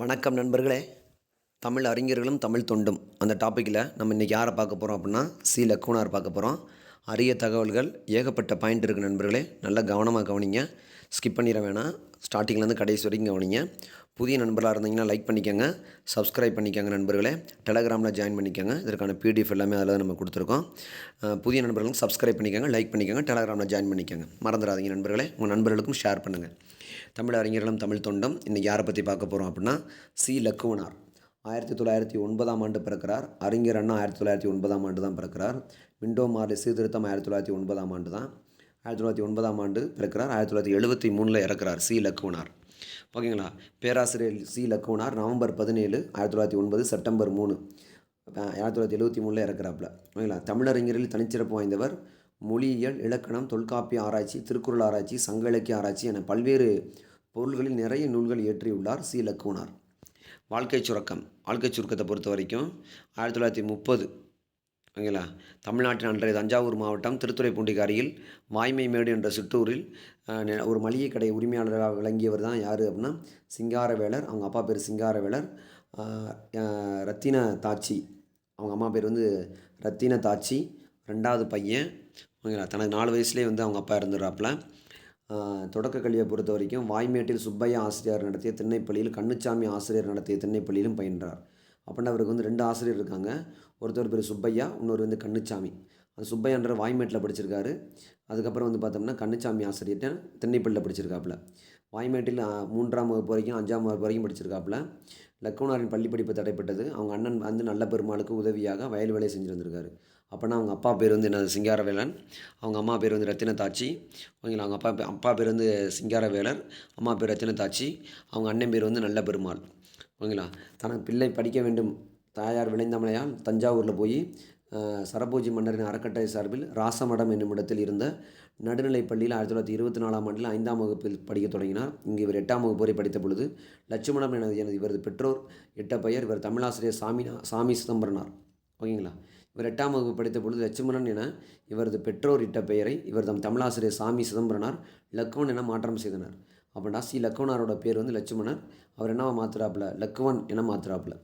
வணக்கம் நண்பர்களே. தமிழ் அறிஞர்களும் தமிழ் தொண்டும். அந்த டாப்பிக்கில் நம்ம இன்றைக்கி யாரை பார்க்க போகிறோம் அப்படின்னா சி. லக்குனார் பார்க்க போகிறோம் அரிய தகவல்கள் ஏகப்பட்ட பாயிண்ட் இருக்குது நண்பர்களே. நல்லா கவனமாக கவனிங்க. ஸ்கிப் பண்ணிட வேணாம். ஸ்டார்டிங்லேருந்து கடைசி வரைக்கும் கவனிங்க. புதிய நண்பர்களாக இருந்தீங்கன்னா லைக் பண்ணிக்கோங்க. சப்ஸ்கிரைப் பண்ணிக்கோங்க நண்பர்களே. டெலகிராமில் ஜாயின் பண்ணிக்கோங்க. இதற்கான பிடிஎஃப் எல்லாமே அதில் நம்ம கொடுத்துருக்கோம். புதிய நண்பர்களும் சப்ஸ்கிரைப் பண்ணிக்கோங்க லைக் பண்ணிக்கோங்க டெலகிராமில் ஜாயின் பண்ணிக்கோங்க. மறந்துடாதீங்க நண்பர்களே. உங்கள் நண்பர்களுக்கும் ஷேர் பண்ணுங்கள் தமிழ் அறிஞர்களும் தமிழ் தொண்டும் இன்றைக்கி யாரை பற்றி பார்க்க போகிறோம் அப்படின்னா சி. லக்குவனார். ஆயிரத்தி தொள்ளாயிரத்தி ஒன்பதாம் ஆண்டு பிறக்கிறார். அறிஞர் அண்ணா ஆயிரத்தி தொள்ளாயிரத்தி ஒன்பதாம் ஆண்டு தான் பிறக்கிறார். விண்டோ மார்லி சீர்திருத்தம் ஆயிரத்தி தொள்ளாயிரத்தி ஒன்பதாம் ஆண்டு தான். ஆயிரத்தி தொள்ளாயிரத்தி ஒன்பதாம் ஆண்டு பிறக்கிறார். ஆயிரத்தி தொள்ளாயிரத்தி எழுபத்தி மூணில் இறக்குறார் சி. லக்குவனார். ஓகேங்களா? பேராசிரியர் சி. லக்குவனார் நவம்பர் பதினேழு ஆயிரத்தி தொள்ளாயிரத்தி ஒன்பது செப்டம்பர் மூணு. ஆயிரத்தி தொள்ளாயிரத்தி எழுபத்தி மூணில் இறக்குறாப்புல. ஓகேங்களா? தமிழறிஞரில் தனிச்சிறப்பு வாய்ந்தவர் மொழியியல் இலக்கணம் தொல்காப்பிய ஆராய்ச்சி திருக்குறள் ஆராய்ச்சி சங்க இலக்கிய ஆராய்ச்சி என பல்வேறு பொருள்களில் நிறைய நூல்கள் இயற்றியுள்ளார் சி லக்குனார் வாழ்க்கை சுரக்கம். வாழ்க்கை சுருக்கத்தை பொறுத்த வரைக்கும் ஆயிரத்தி தொள்ளாயிரத்தி முப்பது ஓகேங்களா? தமிழ்நாட்டின் அன்றைய தஞ்சாவூர் மாவட்டம் திருத்துறைப்பூண்டிக்கு அருகில் வாய்மைமேடு என்ற சிற்றூரில் ஒரு மளிகை கடை உரிமையாளராக விளங்கியவர் தான் யார் அப்படின்னா சிங்காரவேலர். அவங்க அப்பா பேர் சிங்காரவேலர். ரத்தின தாச்சி. அவங்க அம்மா பேர் வந்து ரத்தின தாச்சி. ரெண்டாவது பையன் ஓகேங்களா? தனக்கு நாலு வயசுலேயே வந்து அவங்க அப்பா இருந்துடுறாப்புல தொடக்க கல்வியை பொறுத்த வரைக்கும் வாய்மேட்டில் சுப்பையா ஆசிரியர் நடத்திய திண்ணைப்பள்ளியில் கண்ணுச்சாமி ஆசிரியர் நடத்திய திண்ணைப்பள்ளியிலும் பயின்றார். அப்படின்னா அவருக்கு வந்து ரெண்டு ஆசிரியர் இருக்காங்க. ஒருத்தர் பேர் சுப்பையா இன்னொரு வந்து கண்ணுச்சாமி. அந்த சுப்பையான்ற வாய்மேட்டில் படிச்சிருக்காரு. அதுக்கப்புறம் வந்து பார்த்தோம்னா கண்ணுச்சாமி ஆசிரியர்கிட்ட திண்ணைப்பள்ளியில் படிச்சிருக்காப்புல. வாய்மேட்டில் மூன்றாம் வகுப்பு வரைக்கும் அஞ்சாம் வகுப்பு வரைக்கும் படிச்சிருக்காப்புல. லக்குனாரின் பள்ளி படிப்பு தடைப்பட்டது. அவங்க அண்ணன் வந்து நல்ல பெருமாளுக்கு உதவியாக வயல் வேலை செஞ்சுருந்துருக்காரு. அப்போனா அவங்க அப்பா பேர் வந்து என்ன சிங்காரவேலன். அவங்க அம்மா பேர் வந்து ரத்தினத்தாச்சி ஓகேங்களா? அவங்க அப்பா அப்பா பேர் வந்து சிங்காரவேலர். அம்மா பேர் ரத்தினத்தாச்சி அவங்க அண்ணன் பேர் வந்து நல்ல பெருமாள் ஓகேங்களா? தனக்கு பிள்ளை படிக்க வேண்டும். தாயார் விளைந்தமலையால் தஞ்சாவூரில் போய் சரபோஜி மன்னரின் அறக்கட்டளை சார்பில் ராசமடம் என்னும் இடத்தில் இருந்த நடுநிலைப் பள்ளியில் ஆயிரத்தி தொள்ளாயிரத்தி இருபத்தி நாலாம் ஆண்டில் ஐந்தாம் வகுப்பில் படிக்கத் தொடங்கினார். இங்கு இவர் எட்டாம் வகுப்பு வரை படித்த பொழுது லட்சுமணம் எனது எனது இவரது பெற்றோர் இட்ட பெயர் இவர் தமிழாசிரியர் சாமினா சாமி சிதம்பரனார். ஓகேங்களா? இவர் எட்டாம் வகுப்பு படித்த பொழுது லட்சுமணன் என இவரது பெற்றோர் இட்ட பெயரை இவர் தம் தமிழாசிரியர் சாமி சிதம்பரனார் லக்குவன் என மாற்றம் செய்தனர். அப்படின்னா சி. லக்குவனாரோட பேர் வந்து லட்சுமணர் அவர் என்னவா மாத்துறாப்புல? லக்குவன் என மாத்துறாப்புல.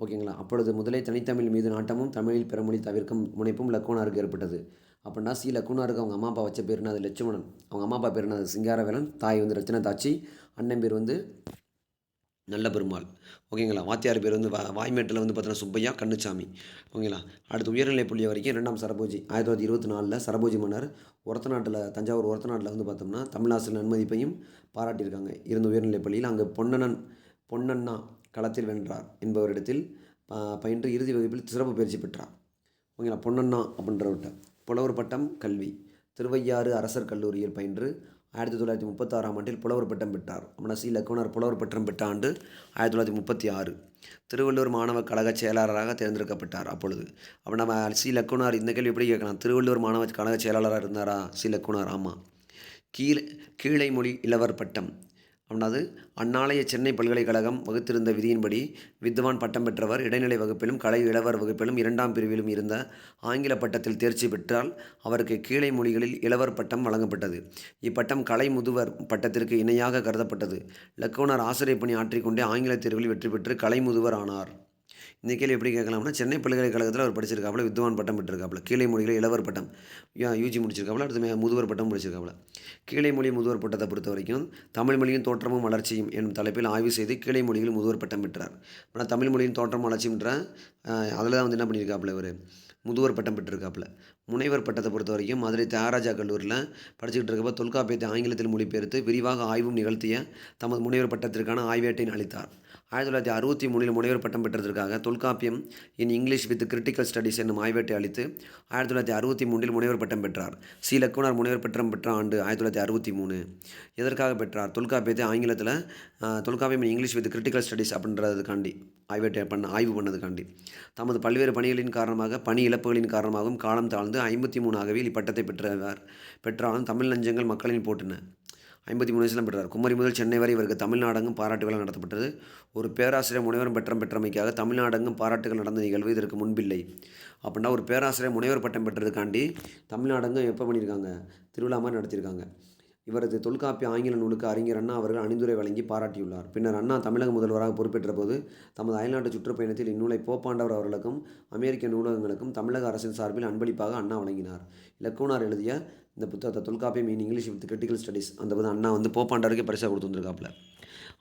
ஓகேங்களா? அப்பொழுது முதலே தனித்தமிழ் மீது நாட்டமும் தமிழில் பிறமொழி தவிர்க்கும் முனைப்பும் லக்குவனாருக்கு ஏற்பட்டது. அப்படின்னா சி. லக்குனாருக்கு அவங்க அம்மா அப்பா வச்ச பேர் அது லட்சுமணன். அவங்க அம்மா அப்பா பேர் என்ன? அது சிங்காரவேலன். தாய் வந்து ரத்தின தாச்சி அண்ணன் பேர் வந்து நல்ல பெருமாள். ஓகேங்களா? வாத்தியார் பேர் வந்து வா வாய்மேட்டில் வந்து பார்த்தோன்னா சுப்பையா கண்ணுச்சாமி. ஓகேங்களா? அடுத்து உயர்நிலை புள்ளி வரைக்கும் ரெண்டாம் சரபோஜி ஆயிரத்தி தொள்ளாயிரத்தி இருபத்தி நாலில் சரபோஜி மன்னர் ஒரத்த நாட்டில் தஞ்சாவூர் ஒரத்த நாட்டில் வந்து பார்த்தோம்னா தமிழாசிரியர் நன்மதிப்பையும் பாராட்டியிருக்காங்க. இருந்த உயர்நிலைப் பள்ளியில் அங்கே பொன்னனன் பொன்னண்ணா களத்தில் வென்றார் என்பவரிடத்தில் ப- பயின்று இறுதி வகுப்பில் சிறப்பு பயிற்சி பெற்றார். ஓகேங்களா? பொன்னண்ணா அப்படின்றவர்கிட்ட. புலவர் பட்டம் கல்வி. திருவையாறு அரசர் கல்லூரியில் பயின்று ஆயிரத்தி தொள்ளாயிரத்தி முப்பத்தாறாம் ஆண்டில் புலவர் பட்டம் பெற்றார். அப்படின்னா சி லக்குனர் புலவர் பட்டம் பெற்ற ஆண்டு ஆயிரத்தி தொள்ளாயிரத்தி முப்பத்தி ஆறு. திருவள்ளூர் மாணவ கழக செயலாளராக தேர்ந்தெடுக்கப்பட்டார் அப்பொழுது. அப்போ நம்ம சி லக்குனார் இந்த கேள்வி எப்படி கேட்கலாம்? திருவள்ளூர் மாணவ கழக செயலாளராக இருந்தாரா? சி லக்குனார் ஆமாம் கீழே கீழை மொழி இளவர் பட்டம். அவனது அந்நாளைய சென்னை பல்கலைக்கழகம் வகுத்திருந்த விதியின்படி வித்வான் பட்டம் பெற்றவர் இடைநிலை வகுப்பிலும் கலை இளவர் வகுப்பிலும் இரண்டாம் பிரிவிலும் இருந்த ஆங்கில பட்டத்தில் தேர்ச்சி பெற்றால் அவருக்கு கீழே மொழிகளில் இளவர் பட்டம் வழங்கப்பட்டது. இப்பட்டம் கலை முதுவர் பட்டத்திற்கு இணையாக கருதப்பட்டது. லக்கோனர் ஆசிரியர் பணி ஆற்றிக்கொண்டே ஆங்கில தேர்வில் வெற்றி பெற்று கலை முதுவர் ஆனார். இந்த கேள்வி எப்படி கேட்கலாம்னா சென்னை பல்கலைக்கழகத்தில் அவர் படிச்சிருக்காப்புல வித்வான் பட்டம் பெற்றிருக்காப்புல கீழே மொழியில் இளவர் பட்டம் யூஜி முடிச்சிருக்காப்புல அடுத்து முதுவர் பட்டம் முடிச்சிருக்காப்புல. கீழே மொழி முதுவர் பட்டத்தை பொறுத்த வரைக்கும் தமிழ் மொழியின் தோற்றமும் வளர்ச்சியும் என்னும் தலைப்பில் ஆய்வு செய்து கீழே மொழியில் முதுவர் பட்டம் பெற்றார். ஆனால் தமிழ் மொழியின் தோற்றம் வளர்ச்சின்ற அதில் தான் வந்து என்ன பண்ணியிருக்காப்புல இவர்? முதுவர் பட்டம் பெற்றிருக்காப்புல. முனைவர் பட்டத்தை பொறுத்த வரைக்கும் மதுரை தியாகராஜா கல்லூரியில் படிச்சுக்கிட்டு இருக்கப்போ தொல்காப்பியத்தை ஆங்கிலத்தில் மொழிபெயர்த்து விரிவாக ஆய்வும் நிகழ்த்திய தமது முனைவர் பட்டத்திற்கான ஆய்வேட்டை அளித்தார். ஆயிரத்தி தொள்ளாயிரத்தி அறுபத்தி மூணில் முனைவர் பட்டம் பெற்றதற்காக Tholkappiyam in English with critical studies என்னும் ஆய்வேட்டை அளித்து ஆயிரத்தி தொள்ளாயிரத்தி அறுபத்தி மூன்றில் முனைவர் பட்டம் பெற்றார். சி. லக்குனார் முனைவர் பட்டம் பெற்ற ஆண்டு ஆயிரத்தி தொள்ளாயிரத்தி அறுபத்தி மூணு. எதற்காக பெற்றார்? தொல்காப்பியத்தை ஆங்கிலத்தில் Tolkappiyam in English with critical studies அப்படின்றதுக்காண்டி ஆய்வேட்டை பண்ண ஆய்வு பண்ணதுக்காண்டி. தமது பல்வேறு பணிகளின் காரணமாக பணி இழப்புகளின் காரணமாகவும் காலம் தாழ்ந்து ஐம்பத்தி மூணு ஆகவே இப்பட்டத்தை பெற்றவர் பெற்றாலும் தமிழ் லஞ்சங்கள் மக்களின் போட்டின. ஐம்பத்தி மூணு வயசுல பெற்றார். குமரி முதல் சென்னை வரை இவருக்கு தமிழ்நாடெங்கும் பாராட்டு நடத்தப்பட்டது. ஒரு பேராசிரியர் முனைவர் பட்டம் பெற்றமைக்காக தமிழ்நாடெங்கும் பாராட்டுகள் நடந்த நிகழ்வு இதற்கு முன்பில்லை. அப்படின்னா ஒரு பேராசிரியர் முனைவர் பட்டம் பெற்றதுக்காண்டி தமிழ்நாடெங்கும் எப்போ பண்ணியிருக்காங்க? திருவிழா மாதிரி நடத்தியிருக்காங்க. இவரது தொல்காப்பிய ஆங்கில நூலுக்கு அறிஞர் அண்ணா அவர்கள் அணிந்துரை வழங்கி பாராட்டியுள்ளார். பின்னர் அண்ணா தமிழக முதல்வராக பொறுப்பேற்ற போது தமது அயல்நாட்டு சுற்றுப்பயணத்தில் இந்நூலை போப்பாண்டவர் அவர்களுக்கும் அமெரிக்க நூலகங்களுக்கும் தமிழக அரசின் சார்பில் அன்பளிப்பாக அண்ணா வழங்கினார். இலக்குனார் எழுதிய இந்த புத்தகத்தை Tolkappiyam in English with critical studies அந்த வந்து அண்ணா வந்து போப்பாண்டவருக்கே பரிசாக கொடுத்து வந்திருக்காப்புல.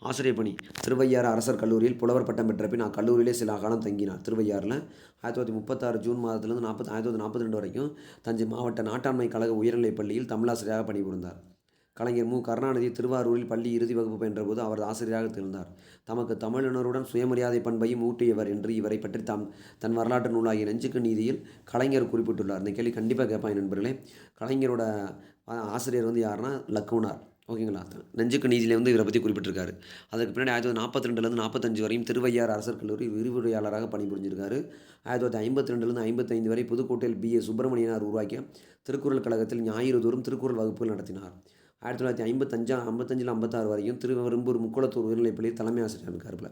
ஆசிரியர் பணி திருவையாறு அரசர் கல்லூரியில் புலவர் பட்டம் பெற்ற பின் அக்கல்லூரியிலே சில காலம் தங்கினார். திருவையாறில் ஆயிரத்தி தொள்ளாயிரத்தி முப்பத்தாறு ஜூன் மாதத்திலிருந்து நாற்பத்தி ஆயிரத்தி தொள்ளாயிரத்தி நாற்பத்தி ரெண்டு வரைக்கும் தஞ்சை மாவட்ட நாட்டாண்மை கழக உயர்நிலைப் பள்ளியில் தமிழாசிரியராக பணிபுரிந்தார். கலைஞர் மு. கருணாநிதி திருவாரூரில் பள்ளி இறுதி வகுப்பு பயின்றபோது அவர் ஆசிரியராக திகழ்ந்தார். தமக்கு தமிழினருடன் சுயமரியாதை பண்பையும் ஊட்டியவர் என்று இவரை பற்றி தம் தன் வரலாற்று நூலாகிய நெஞ்சுக்கு நீதியில் கலைஞர் குறிப்பிட்டுள்ளார். இந்த கேள்வி கண்டிப்பாக கேட்பாங்க நண்பர்களே. கலைஞரோட ஆசிரியர் வந்து யாருன்னா லக்குனார். ஓகேங்களா? நெஞ்சுக்கு நீதியில் வந்து இவரை பற்றி குறிப்பிட்டிருக்காரு. அதுக்கு பின்னாடி ஆயிரத்தி தொள்ளாயிரத்தி நாற்பத்தி ரெண்டுலேருந்து நாற்பத்தஞ்சு வரையும் திருவையார் அரசர் கல்லூரி விரிவுரையாளராக பணிபுரிஞ்சிருக்காரு. ஆயிரத்தி தொள்ளாயிரத்தி ஐம்பத்தி ரெண்டுலேருந்து ஐம்பத்தைந்து வரை புதுக்கோட்டையில் பி ஏ சுப்பிரமணியனார் உருவாக்கிய திருக்குறள் கழகத்தில் ஞாயிறு தோறும் திருக்குறள் வகுப்புகள் நடத்தினார். ஆயிரத்தி தொள்ளாயிரத்தி ஐம்பத்தஞ்சா ஐம்பத்தஞ்சில் ஐம்பத்தாறு வரையும் திருவெரும்பூர் முக்குளத்தூர் உயர்நிலைப் தலைமை ஆசிரியர் இருக்காருல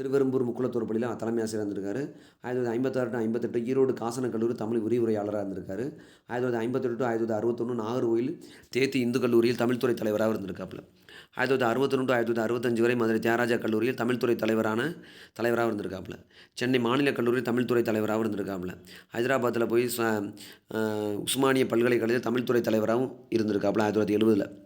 திருவெரும்பூர் முக்குளத்தூர் பள்ளியில் தலைமை ஆசிரியர் இருந்திருக்காரு. ஆயிரத்தி தொள்ளாயிரத்தி ஐம்பத்தாறு ஐம்பத்தெட்டு ஈரோடு காசன கல்லூரி தமிழ் விரிவுரையாளராக இருந்திருக்காரு. ஆயிரத்தி தொள்ளாயிரத்தி ஐம்பத்தெட்டு டு ஆயிரத்தி தொள்ளாயிரத்தி அறுபத்தொன்று நாகர்கோயில் தேத்தி இந்து கல்லூரியில் தமிழ்துறை தலைவராக இருந்திருக்காப்புல. ஆயிரத்தி தொள்ளாயிரத்தி அறுபத்தொன்று ஆயிரத்தி தொள்ளாயிரத்தி அறுபத்தஞ்சு வரை மதுரை தியாகராஜா கல்லூரியில் தமிழ்துறை தலைவரான தலைவராக இருந்திருக்காப்புல. சென்னை மாநில கல்லூரியில் தமிழ்துறை தலைவராகவும் இருந்திருக்காப்புல. ஹைதராபாத்தில் போய் ச- உஸ்மானிய பல்கலைக்கழகத்தில் தமிழ்துறை தலைவராகவும் இருந்திருக்காப்புல ஆயிரத்தி தொள்ளாயிரத்தி எழுபதில்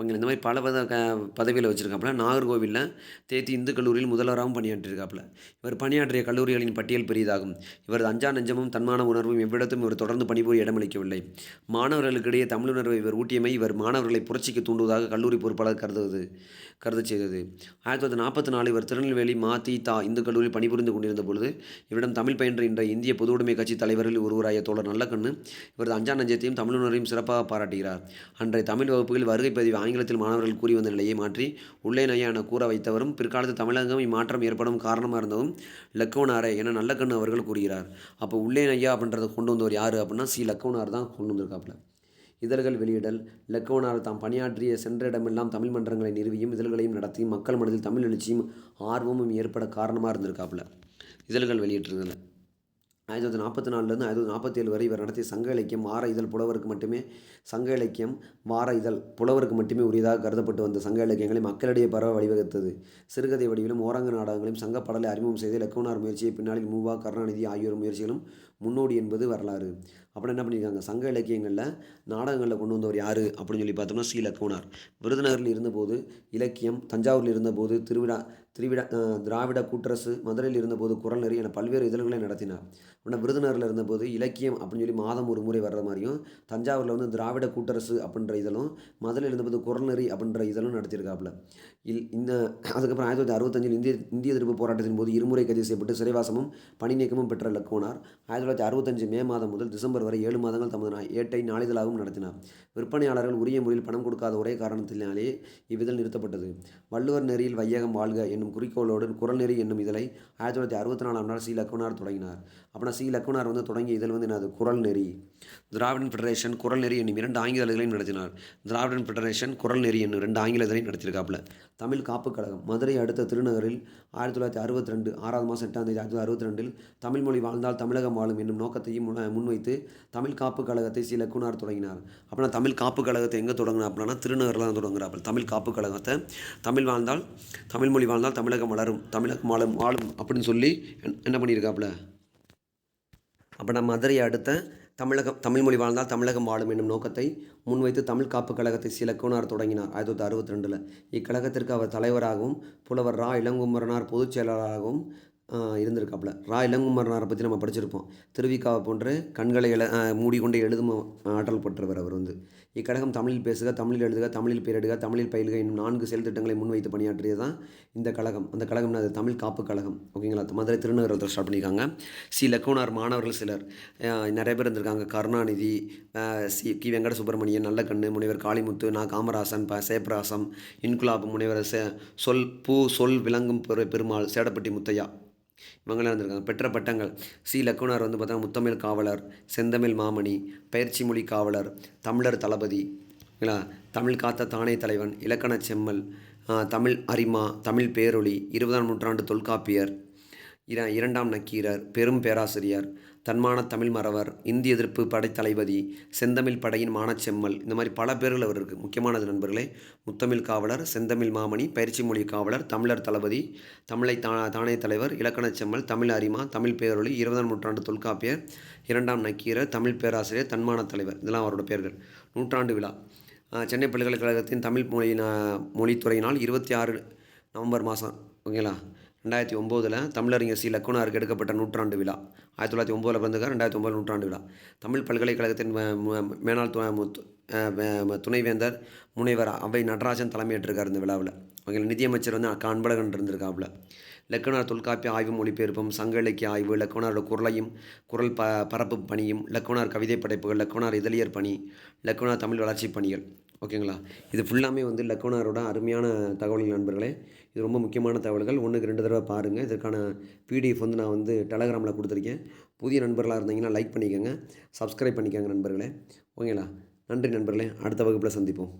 உங்களை இந்த மாதிரி பல பத க பதவியில் வச்சுருக்காப்புல. நாகர்கோவிலில் தேத்தி இந்து கல்லூரியில் முதல்வராகவும் பணியாற்றியிருக்காப்புல இவர் பணியாற்றிய கல்லூரிகளின் பட்டியல் பெரியதாகும் இவரது அஞ்சா நெஞ்சமும் தன்மான உணர்வும் எவ்விடத்தும் இவர் தொடர்ந்து பணிபுரிய இடமளிக்கவில்லை. மாணவர்களுக்கிடையே தமிழுணர்வை இவர் ஊட்டியமை இவர் மாணவர்களை புரட்சிக்கு தூண்டுவதாக கல்லூரி பொறுப்பாளர் கருதுவது கருத செய்தது. ஆயிரத்தி தொள்ளாயிரத்தி நாற்பத்தி நாலு இவர் திருநெல்வேலி மா தி தா இந்து கல்லூரியில் பணிபுரிந்து கொண்டிருந்த பொழுது இவரிடம் தமிழ் பயின்ற இன்றைய இந்திய பொதுவுடைமை கட்சி தலைவரில் ஒருவராய தோழர் நல்லக்கண்ணு இவரது அஞ்சா நெஞ்சத்தையும் உணர்வையும் சிறப்பாக பாராட்டுகிறார். அன்றைய தமிழ் வகுப்புகளில் வருகை பதிவு ஆங்கிலத்தில் மாணவர்கள் கூறி வந்த நிலையை மாற்றி உள்ளே நையான கூற வைத்தவரும் பிற்காலத்தில் தமிழகம் இம்மாற்றம் ஏற்படும் காரணமாக இருந்ததும் லக்கவனாரே என நல்லக்கண்ணு அவர்கள் கூறுகிறார். அப்போ உள்ளே நையா அப்படின்றத கொண்டு வந்தவர் யார் அப்படின்னா சி லக்கவனார் தான் கொண்டு வந்திருக்காப்புல. இதழ்கள் வெளியிடல் லக்கவனார் தாம் பணியாற்றிய சென்ற இடமெல்லாம் தமிழ் மன்றங்களை நிறுவியும் இதழ்களையும் நடத்தியும் மக்கள் மனதில் தமிழ் எழுச்சியும் ஆர்வமும் ஏற்பட காரணமாக இருந்திருக்காப்புல. இதழ்கள் வெளியிட்டிருந்தன. ஆயிரத்தி தொள்ளாயிரத்தி நாற்பத்தி நாலுலேருந்து ஆயிரத்தி தொள்ளாயிரத்தி நாற்பத்தி ஏழு வரை இவர் நடத்திய சங்க இலக்கியம் வார இதழ் புலவருக்கு மட்டுமே சங்க இலக்கியம் வார இதழ் புலவருக்கு மட்டுமே உரியதாக கருதப்பட்டு வந்த சங்க இலக்கியங்களை மக்களிடையே பரவ வழிவகுத்தது. சிறுகதை வடிவிலும் ஓரங்க நாடகங்களையும் சங்க படலை அறிமுகம் செய்து இலக்கோனார் முயற்சியை பின்னாளில் மூவா கருணாநிதி ஆகியோர் முயற்சிகளும் முன்னோடி என்பது வரலாறு. அப்புறம் என்ன பண்ணியிருக்காங்க? சங்க இலக்கியங்களில் நாடகங்களில் கொண்டு வந்தவர் யார் அப்படின்னு சொல்லி பார்த்தோம்னா சி. லக்கவனார் விருதுநகரில் இருந்தபோது இலக்கியம் தஞ்சாவூரில் இருந்தபோது திருவிழா திருவிழா திராவிட கூட்டரசு மதுரையில் இருந்தபோது குரல் நெறி என பல்வேறு இதழ்களை நடத்தினார். அப்படின்னா விருதுநகரில் இருந்தபோது இலக்கியம் அப்படின்னு சொல்லி மாதம் ஒரு முறை வர்ற மாதிரியும் தஞ்சாவூரில் வந்து திராவிட கூட்டரசு அப்படின்ற இதழும் மதுரையில் இருந்தபோது குரல் நெறி அப்படின்ற இதழும் நடத்தியிருக்காப்புல. இல் இந்த அதுக்கப்புறம் ஆயிரத்தி தொள்ளாயிரத்தி அறுபத்தஞ்சில் இந்திய இந்திய எதிர்ப்பு போராட்டத்தின் போது இருமுறை கைது செய்யப்பட்டு சிறைவாசமும் பணி நீக்கமும் பெற்ற லக்கோனார் ஆயிரத்தி தொள்ளாயிரத்தி அறுபத்தஞ்சு மே மாதம் முதல் டிசம்பர் வரை ஏழு மாதங்கள் தமது ஏட்டை நாளிதழாகவும் நடத்தினார். விற்பனையாளர்கள் உரிய முறையில் பணம் கொடுக்காத ஒரே காரணத்தினாலே இவ்விதழ் நிறுத்தப்பட்டது. வள்ளுவர் நெறியில் வையகம் வாழ்க என்னும் குறிக்கோளோடு குரல் நெறி என்னும் இதழை ஆயிரத்தி தொள்ளாயிரத்தி அறுபத்தி நாலாம் நாள் சி. லக்குனார் தொடங்கினார். அப்படின்னா சி. லக்குனார் வந்து தொடங்கிய இதழ் வந்து என்னது? குரல் நெறி. திராவிடன் ஃபெடரேஷன் குரல் நெறி என்னும் இரண்டு ஆங்கில இதழ்களையும் நடத்தினார். திராவிடன் ஃபெடரேஷன் குரல் நெறி என்னும் ரெண்டு ஆங்கில இதழையும் நடத்தியிருக்காப்புல. தமிழ் காப்புக் கழகம் மதுரை அடுத்த திருநகரில் ஆயிரத்தி தொள்ளாயிரத்தி அறுபத்தி ரெண்டு ஆறாவது மாதம் எட்டாம் தேதி ஆயிரத்தி தொள்ளாயிரத்தி அறுபத்தி ரெண்டில் தமிழ் மொழி வாழ்ந்தால் தமிழகம் வாழும் என்னும் நோக்கத்தையும் முன்வைத்து தமிழ் காப்புக் கழகத்தை சி. லக்குனார் தொடங்கினார். அப்படின்னா தமிழ் காப்புக் கழகத்தை எங்கே தொடங்கினா அப்படின்னா திருநகரில் தான் தொடங்குறாப்புல. தமிழ் காப்புக் கழகத்தை தமிழ் வாழ்ந்தால் தமிழ் மொழி வாழ்ந்தால் தமிழகம் வளரும் தமிழகம் ஆளும் ஆளும் அப்படின்னு சொல்லி என்ன- என்ன பண்ணியிருக்காப்புல? அப்போ நம்ம மதுரையை அடுத்த தமிழகம் தமிழ் மொழி வாழ்ந்தால் தமிழகம் வாழும் என்னும் நோக்கத்தை முன்வைத்து தமிழ் காப்பு கழகத்தை சிலக்கோனார் தொடங்கினார் ஆயிரத்தி தொள்ளாயிரத்தி அறுபத்தி ரெண்டில் இக்கழகத்திற்கு அவர் தலைவராகவும் புலவர் ரா. இளங்குமரனார் பொதுச் செயலாளராகவும் இருந்திருக்காப்புல. ரா. இளங்குமரனாரை பற்றி நம்ம படிச்சிருப்போம். திருவிக்காவை போன்று கண்களை எழ மூடிக்கொண்டு எழுதும் ஆற்றல் பெற்றவர் அவர் வந்து. இக்கழகம் தமிழில் பேசுக தமிழில் எழுதுக தமிழில் பேரிடுக தமிழில் பயில்க என்னும் நான்கு செயல் திட்டங்களை முன்வைத்து பணியாற்றியது தான் இந்த கழகம். அந்த கழகம்னா அது தமிழ் காப்பு கழகம். ஓகேங்களா மதுரை திருநகரத்தில் ஸ்டார்ட் பண்ணியிருக்காங்க. சி. லக்குனார் மாணவர்கள் சிலர். நிறைய பேர் இருந்திருக்காங்க. கருணாநிதி சி. கி. வெங்கட சுப்பிரமணியன் நல்லக்கண்ணு முனைவர் காளிமுத்து நா. காமராசன் ப. சேப்ராசம் இன்குலாப் முனைவர் சொல் பூ சொல் விளங்கும் பெரு- பெருமாள் சேடப்பட்டி முத்தையா. இவங்களாம் இருந்திருக்காங்க. பெற்ற பட்டங்கள். சி. லக்குனார் வந்து பார்த்தா முத்தமிழ் காவலர் செந்தமிழ் மாமணி பயிற்சி மொழி காவலர் தமிழர் தளபதி இல்லைங்களா? தமிழ் காத்த தானே தலைவன் இலக்கணச் செம்மல் தமிழ் அரிமா தமிழ் பேரொளி இருபதாம் நூற்றாண்டு தொல்காப்பியர் இரண்டாம் நக்கீரர் பெரும் பேராசிரியர் தன்மான தமிழ் மறவர் இந்திய எதிர்ப்பு படைத்தளபதி செந்தமிழ் படையின் மானச்செம்மல் இந்த மாதிரி பல பேர்கள் அவர் இருக்குது முக்கியமானது நண்பர்களே முத்தமிழ் காவலர் செந்தமிழ் மாமணி பயிற்சி மொழி காவலர் தமிழர் தளபதி தமிழை தா தானே தலைவர் இலக்கணச் செம்மல் தமிழ் அரிமா தமிழ் பேரொழி இருபதாம் நூற்றாண்டு தொல்காப்பியர் இரண்டாம் நக்கீரர் தமிழ் பேராசிரியர் தன்மான தலைவர். இதெல்லாம் அவரோட பேர்கள். நூற்றாண்டு விழா. சென்னை பல்கலைக்கழகத்தின் தமிழ் மொழியின மொழித்துறையினால் இருபத்தி ஆறு நவம்பர் மாதம் ஓகேங்களா? ரெண்டாயிரத்தி ஒம்போதில் தமிழறிஞர் சி. லக்குனாருக்கு எடுக்கப்பட்ட நூற்றாண்டு விழா. ஆயிரத்தி தொள்ளாயிரத்தி ஒம்போதில் பிறந்தக்கார் ரெண்டாயிரத்தி ஒம்பது நூற்றாண்டு விழா. தமிழ் பல்கலைக்கழகத்தின் மேனாள் துணைவேந்தர் முனைவர் அவை நடராஜன் தலைமையேற்றிருக்கார் இந்த விழாவில். அவங்கள நிதியமைச்சர் வந்து அக்கா அன்பழகன் இருந்திருக்காப்புல. லக்குனார் தொல்காப்பிய ஆய்வு மொழிபெயர்ப்பும் சங்க இலக்கிய ஆய்வு லக்குனாரோட குரலையும் குரல் ப பரப்பு பணியும் லக்குனார் கவிதை படைப்புகள் லக்குனார் இதழியர் பணி லக்குனார் தமிழ் வளர்ச்சி பணிகள். ஓகேங்களா? இது ஃபுல்லாமே வந்து லக்குனாரோட அருமையான தகவல்கள் நண்பர்களே. இது ரொம்ப முக்கியமான தகவல்கள். ஒன்றுக்கு ரெண்டு தடவை பாருங்கள் இதற்கான பிடிஎஃப் வந்து நான் வந்து டெலகிராமில் கொடுத்துருக்கேன். புதிய நண்பர்களாக இருந்தீங்கன்னா லைக் பண்ணிக்கோங்க. சப்ஸ்கிரைப் பண்ணிக்கோங்க நண்பர்களே. ஓகேங்களா? நன்றி நண்பர்களே. அடுத்த வகுப்பில் சந்திப்போம்.